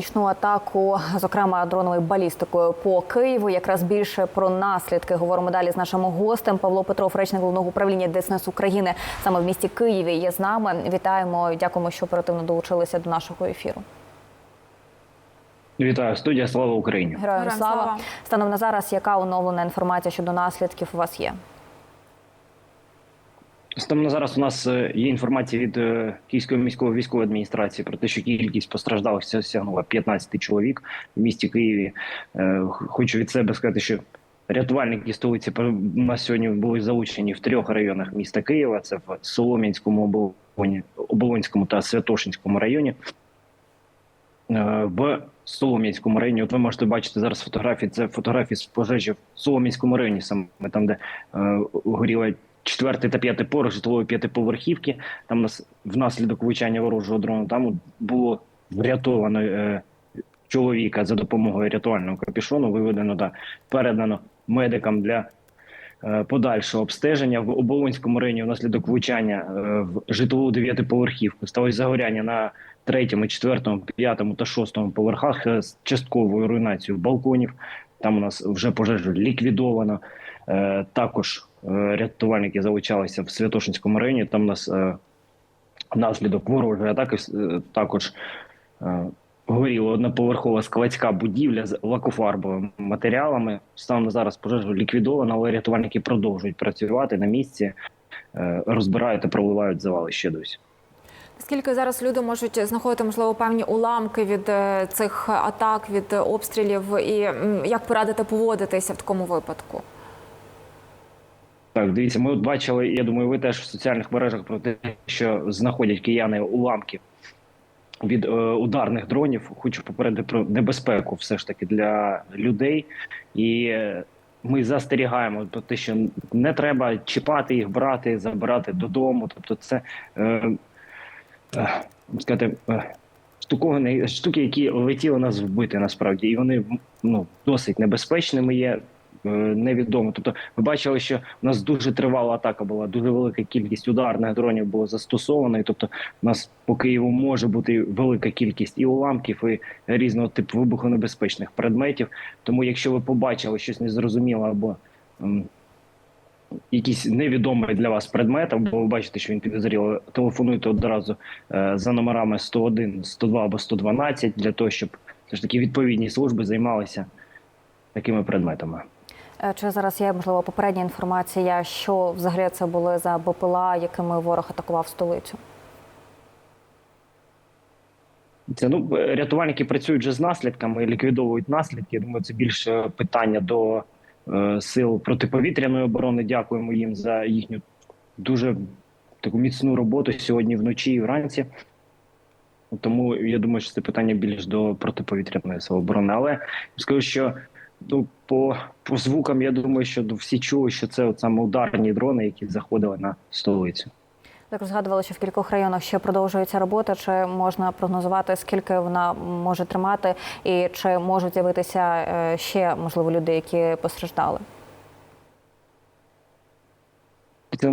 нічну атаку, зокрема дроновою балістикою по Києву. Якраз більше про наслідки говоримо далі з нашим гостем. Павло Петров, речник головного управління ДСНС України, саме в місті Києві. Є з нами. Вітаємо, дякуємо, що оперативно долучилися до нашого ефіру. Вітаю, студія Слава Україні. Героям слава. Станом на зараз, яка оновлена інформація щодо наслідків у вас є? Станом на зараз у нас е, є інформація від е, Київської міської військової адміністрації про те, що кількість постраждалих сягнула 15 чоловік в місті Києві. Е, Хочу від себе сказати, що рятувальники столиці у нас сьогодні були залучені в трьох районах міста Києва: це в Солом'янському, Оболонському та Святошинському районі. В Солом'янському районі, от ви можете бачити зараз фотографії. Це фотографії з пожежі в Солом'янському районі, саме там, де е, горіла четвертий та п'ятий поверх житлової п'ятиповерхівки. Там нас внаслідок влучання ворожого дрону там було врятовано е, чоловіка за допомогою рятувального капюшону, виведено та передано медикам для е, подальшого обстеження. В Оболонському районі внаслідок влучання е, в житлову дев'ятиповерхівку сталося загоряння на третьому, четвертому, п'ятому та шостому поверхах е, з частковою руйнацією балконів. Там у нас вже пожежу ліквідовано. Е, Також е, рятувальники залучалися в Святошинському районі. Там у нас е, внаслідок ворожої атаки е, також е, горіла одноповерхова складська будівля з лакофарбовими матеріалами. Станом на зараз пожежу ліквідовано, але рятувальники продовжують працювати на місці, розбирають та проливають завали ще досі. Скільки зараз люди можуть знаходити можливо певні уламки від е, цих атак, від обстрілів, і як порадити поводитися в такому випадку? Так, дивіться, ми от бачили, я думаю, ви теж в соціальних мережах про те, що знаходять кияни уламки від е, ударних дронів. Хочу попередити про небезпеку все ж таки для людей. І е, ми застерігаємо про те, що не треба чіпати їх, брати, забирати додому. Тобто, це е, сказати, штуковини, штуки, які летіли нас вбити насправді, і вони ну, досить небезпечними є. е, Невідомо. Тобто, ви бачили, що у нас дуже тривала атака була, дуже велика кількість ударних дронів було застосовано. І, тобто, у нас по Києву може бути велика кількість і уламків, і різного типу вибухонебезпечних предметів. Тому, якщо ви побачили щось незрозуміле або якийсь невідомий для вас предмет, або ви бачите, що він підозріло, телефонуйте одразу е, за номерами 101, 102 або 112 для того, щоб все ж таки відповідні служби займалися такими предметами. Е, Чи зараз є можливо попередня інформація, що взагалі це були за БПЛА, якими ворог атакував столицю? Це ну е, рятувальники працюють вже з наслідками, ліквідовують наслідки. Я думаю, це більше питання до сил протиповітряної оборони. Дякуємо їм за їхню дуже таку міцну роботу сьогодні вночі і вранці. Тому я думаю, що це питання більш до протиповітряної сили оборони. Але скажу, що ну по, по звукам я думаю, що всі чули, що це от саме ударні дрони, які заходили на столицю. Так згадували, що в кількох районах ще продовжується робота. Чи можна прогнозувати, скільки вона може тримати, і чи можуть з'явитися е, ще можливо люди, які постраждали?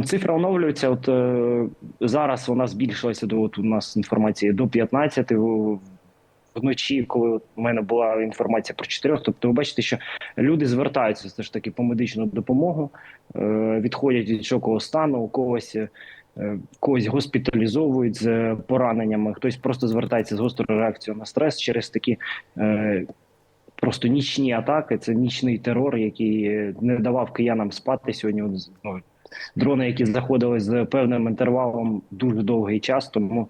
Цифра оновлюється. От е, зараз вона збільшилася до от у нас інформації до 15 вночі, коли от у мене була інформація про 4. Тобто, ви бачите, що люди звертаються все ж таки по медичну допомогу, е, відходять від шокового стану, у когось. Е, Когось госпіталізовують з пораненнями, хтось просто звертається з гострою реакцією на стрес через такі е, просто нічні атаки. Це нічний терор, який е, не давав киянам спати сьогодні. Ну, дрони, які заходили з певним інтервалом дуже довгий час. Тому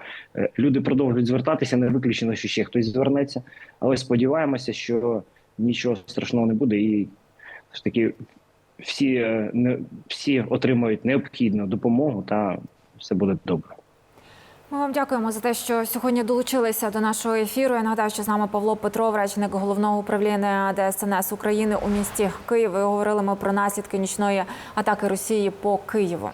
люди продовжують звертатися. Не виключено, що ще хтось звернеться, але сподіваємося, що нічого страшного не буде, і ж таки всі, не всі отримають необхідну допомогу, та все буде добре. Ми вам дякуємо за те, що сьогодні долучилися до нашого ефіру. Я нагадаю, що з нами Павло Петров, речник головного управління ДСНС України у місті Києві. Говорили ми про наслідки нічної атаки Росії по Києву.